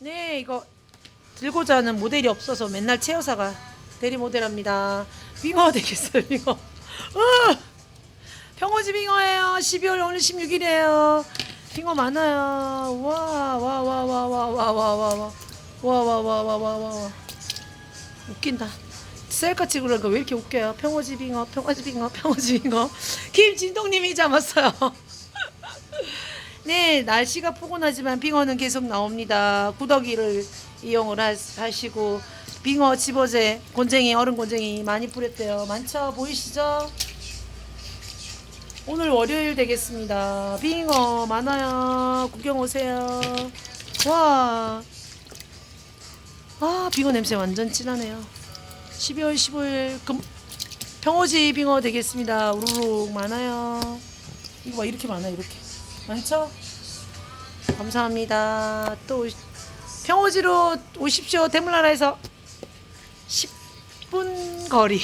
네, 이거 들고자 하는 모델이 없어서 맨날 채여사가 대리 모델합니다. 빙어 되겠어요, 빙어. 으! 평호지 빙어예요. 12월 오늘 16일이에요. 빙어 많아요. 와, 와, 와, 와, 와, 와, 와, 와, 와. 와, 와, 와, 와, 와, 와, 와. 웃긴다. 셀카 찍으려니까 왜 이렇게 웃겨요? 평호지 빙어, 평호지 빙어, 평호지 빙어. 김진동님이 잡았어요. 네, 날씨가 포근하지만 빙어는 계속 나옵니다. 구더기를 이용을 하, 하시고 빙어 집어제 곤쟁이 얼음 곤쟁이 많이 뿌렸대요. 많죠? 보이시죠? 오늘 월요일 되겠습니다. 빙어 많아요. 구경 오세요. 와. 아, 빙어 냄새 완전 진하네요. 12월 15일 금 평오지 빙어 되겠습니다. 우르르 많아요. 이거 봐 이렇게 많아 이렇게 많죠? 감사합니다. 또 평오지로 오십시오. 대물나라에서 10분 거리.